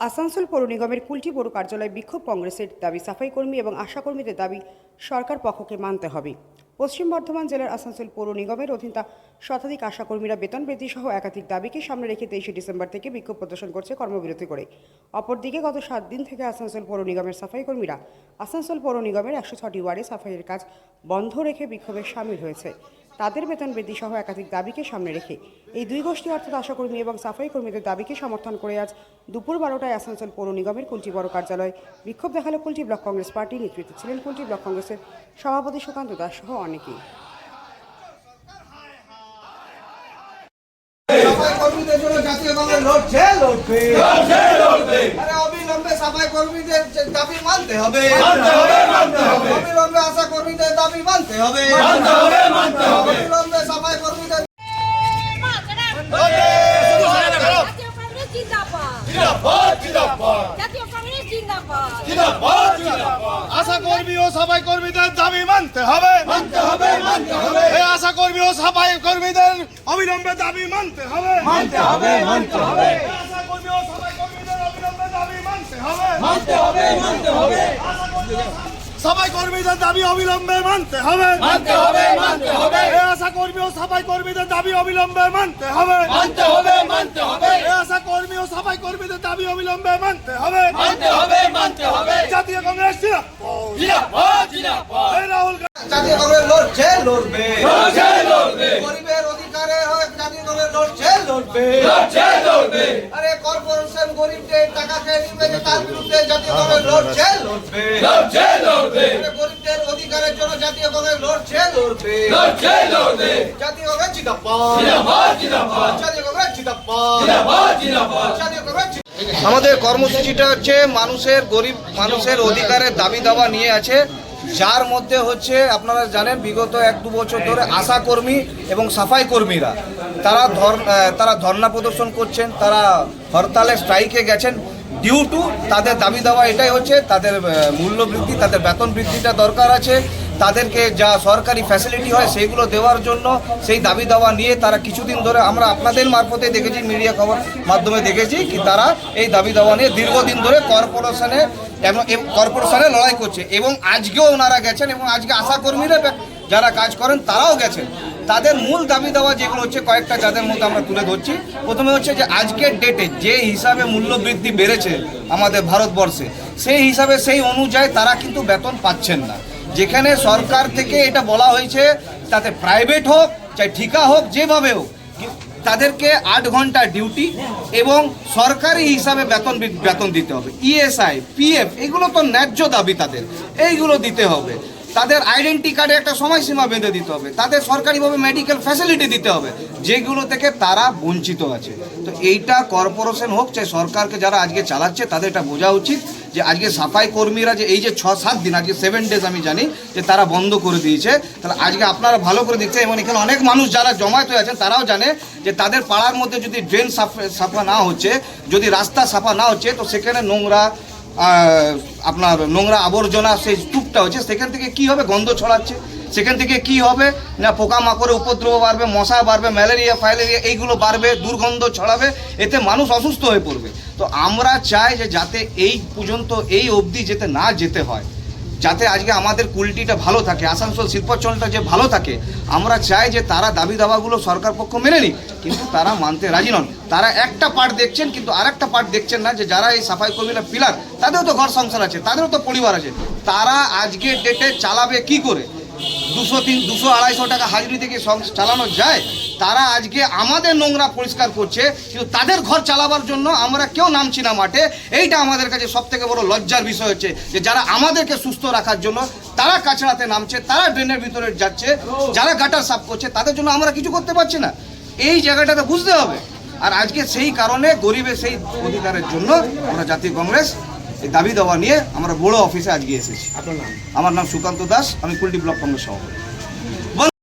আসানসোল পৌর নিগমের কুলটি পৌর কার্যালয়ে বিক্ষোভ কংগ্রেসের দাবি সাফাই কর্মী এবং আশাকর্মীদের দাবি সরকার পক্ষকে মানতে হবে। পশ্চিম বর্ধমান জেলার আসানসোল পৌর নিগমের অধীনতা শতাধিক আশাকর্মীরা বেতন বৃদ্ধি সহ একাধিক দাবিকে সামনে রেখে তেইশে ডিসেম্বর থেকে বিক্ষোভ প্রদর্শন করছে কর্মবিরতি করে। অপরদিকে গত সাত দিন থেকে আসানসোল পৌর নিগমের সাফাই কর্মীরা আসানসোল পৌর নিগমের একশো ছটি ওয়ার্ডে সাফাইয়ের কাজ বন্ধ রেখে বিক্ষোভে সামিল হয়েছে। তাদের বেতন বৃদ্ধি সহ একাধিক দাবিকে সামনে রেখে এই দুই গোষ্ঠী অর্থাৎ আশাকর্মী এবং সাফাই কর্মীদের দাবিকে সমর্থন করে আজ দুপুর বারোটায় আসানসোল পৌর নিগমের কুলটি বড় কার্যালয়ে। বিক্ষোভ দেখাল কুলটি ব্লক কংগ্রেস পার্টি নেতৃত্বে ছিলেন কুলটি ব্লক কংগ্রেসের সভাপতি সুকান্ত দাস সহ অনেকেই। সাফাই কর্মীদের জন্য জাতীয় কংগ্রেস লড়ছে লড়বে। আরে অবিলম্বে সাফাই কর্মীদের দাবি মানতে হবে। অবিলম্বে আশা কর্মীদের দাবি মানতে হবে কর্মীদের জিন্দাবাদ জাতীয় কংগ্রেস জিন্দাবাদ। আশা কর্মী ও সবাই কর্মীদের দাবি মানতে হবে। মানতে হবে মানতে হবে। এই আশা কর্মী ও সবাই কর্মীদের অবিলম্বে দাবি মানতে হবে। মানতে হবে মানতে হবে। আশা কর্মী ও সবাই কর্মীদের অবিলম্বে দাবি মানতে হবে। মানতে হবে মানতে হবে। সবাই কর্মীদের দাবি অবিলম্বে মানতে হবে। মানতে হবে মানতে হবে। এ আশা কর্মী ও সবাই কর্মীদের দাবি অবিলম্বে মানতে হবে। মানতে হবে মানতে হবে। এ আশা কর্মী ও সবাই কর্মীদের দাবি অবিলম্বে মানতে হবে। মানতে হবে মানতে হবে। জাতীয় কংগ্রেস জিন্দাবাদ। জিন্দাবাদ এই রাহুল জাতীয় কংগ্রেস লড়ছে লড়বে। হয় জাতীয় কংগ্রেস লড়ছে লড়বে। আরে কর্পোরেশন গরিবদের টাকা খেয়ে নিবে তার বিরুদ্ধে জাতীয় কংগ্রেস লড়ছে লড়বে। আরে গরিবদের অধিকারের জন্য জাতীয় কংগ্রেস লড়ছে লড়বে। জাতীয় কংগ্রেস জিন্দাবাদ জাতীয় কংগ্রেস জিন্দাবাদ। জাতীয় কংগ্রেস আমাদের কর্মসূচিটা হচ্ছে মানুষের গরিব মানুষের অধিকারের দাবি দাবা নিয়ে আছে। যার মধ্যে হচ্ছে, আপনারা জানেন, বিগত এক দু বছর ধরে আশা কর্মী এবং সাফাই কর্মীরা। তারা ধর তারা ধর্না প্রদর্শন করছেন, তারা হরতালে স্ট্রাইকে গেছেন। ডিউ টু তাদের দাবি দেওয়া এটাই হচ্ছে, তাদের মূল্য বৃদ্ধি, তাদের বেতন বৃদ্ধিটা দরকার আছে। তাদেরকে যা সরকারি ফ্যাসিলিটি হয় সেইগুলো দেওয়ার জন্য সেই দাবি দাওয়া নিয়ে তারা কিছুদিন ধরে আমরা আপনাদের মারফতে দেখেছি মিডিয়া খবর মাধ্যমে দেখেছি কি তারা এই দাবি দাওয়া নিয়ে দীর্ঘদিন ধরে কর্পোরেশনে এবং কর্পোরেশনে লড়াই করছে এবং আজকেও ওনারা গেছেন এবং আজকে আশাকর্মীরা যারা কাজ করেন তারাও গেছেন। তাদের মূল দাবি দেওয়া যেগুলো হচ্ছে কয়েকটা যাদের মধ্যে আমরা তুলে ধরছি, প্রথমে হচ্ছে যে আজকের ডেটে যে হিসাবে মূল্য বৃদ্ধি বেড়েছে আমাদের ভারতবর্ষে, সেই হিসাবে সেই অনুযায়ী তারা কিন্তু বেতন পাচ্ছেন না। যেখানে সরকার থেকে এটা বলা হয়েছে, তাতে প্রাইভেট হোক, চাই ঠিকা হোক, যেভাবে হোক, তাদেরকে আট ঘণ্টা ডিউটি এবং সরকারি হিসাবে বেতন বেতন দিতে হবে। E ইএসআই পিএফ এগুলো তো ন্যায্য দাবি তাদের। এইগুলো দিতে হবে। তাদের আইডেন্টি কার্ডে একটা সময়সীমা বেঁধে দিতে হবে। তাদের সরকারিভাবে মেডিকেল ফ্যাসিলিটি দিতে হবে, যেগুলো থেকে তারা বঞ্চিত আছে। তো এইটা কর্পোরেশন হোক, চাই সরকারকে যারা আজকে চালাচ্ছে, তাদের এটা বোঝা উচিত। যে আজকে সাফাই কর্মীরা যে এই যে ছ সাত দিন, আজকে সেভেন ডেজ আমি জানি যে তারা বন্ধ করে দিয়েছে। তাহলে আজকে আপনারা ভালো করে দিচ্ছে এবং এখানে অনেক মানুষ যারা জমায়েত হয়ে আছেন, তারাও জানে যে তাদের পাড়ার মধ্যে যদি ড্রেন সাফ- না হচ্ছে, যদি রাস্তা সাফা না হচ্ছে, তো সেখানে নোংরা আপনার নোংরা আবর্জনা সেই স্তূপটা হচ্ছে, সেখান থেকে কি হবে? গন্ধ ছড়াচ্ছে। সেখান থেকে কি হবে? না পোকামাকড়ের উপদ্রব বাড়বে, মশা বাড়বে, ম্যালেরিয়া, ফাইলেরিয়া, এইগুলো বাড়বে, দুর্গন্ধ ছড়াবে, এতে মানুষ অসুস্থ হয়ে পড়বে। তো আমরা চাই যে যাতে এই পর্যন্ত, এই অবধি যেতে না যেতে হয়। যাতে আজকে আমাদের কুলটিটা ভালো থাকে, আসানসোল শিল্পাঞ্চলটা যে ভালো থাকে, আমরা চাই যে তারা দাবি দাবাগুলো সরকার পক্ষ মেনে নিক, কিন্তু তারা মানতে রাজি নন। তারা একটা পার্ট দেখছেন, কিন্তু আরেকটা পার্ট দেখছেন না যে যারা এই সাফাই কর্মীরা পিলার তাদেরও তো ঘর সংসার আছে, তাদেরও তো পরিবার আছে। তারা আজকের ডেটে চালাবে কি করে? দুশো তিন, দুশো আড়াইশো টাকা হাজিরি থেকে চালানো যায় তারা আজকে আমাদের নোংরা পরিষ্কার করছে কিন্তু তাদের ঘর চালাবার জন্য আমরা কেউ নামছি না মাঠে। এইটা আমাদের কাছে সব থেকে বড় লজ্জার বিষয় হচ্ছে যে যারা আমাদেরকে সুস্থ রাখার জন্য তারা কাছড়াতে নামছে তারা ড্রেনের ভিতরে যাচ্ছে যারা গাটার সাফ করছে তাদের জন্য আমরা কিছু করতে পারছি না। এই জায়গাটাতে বুঝতে হবে। আর আজকে সেই কারণে গরিবের সেই অধিকারের জন্য আমরা জাতীয় কংগ্রেস এই দাবি দেওয়া নিয়ে আমরা বড় অফিসে আজকে এসেছি। আমার নাম সুকান্ত দাস আমি কুলটি ব্লক কংগ্রেস সভাপতি।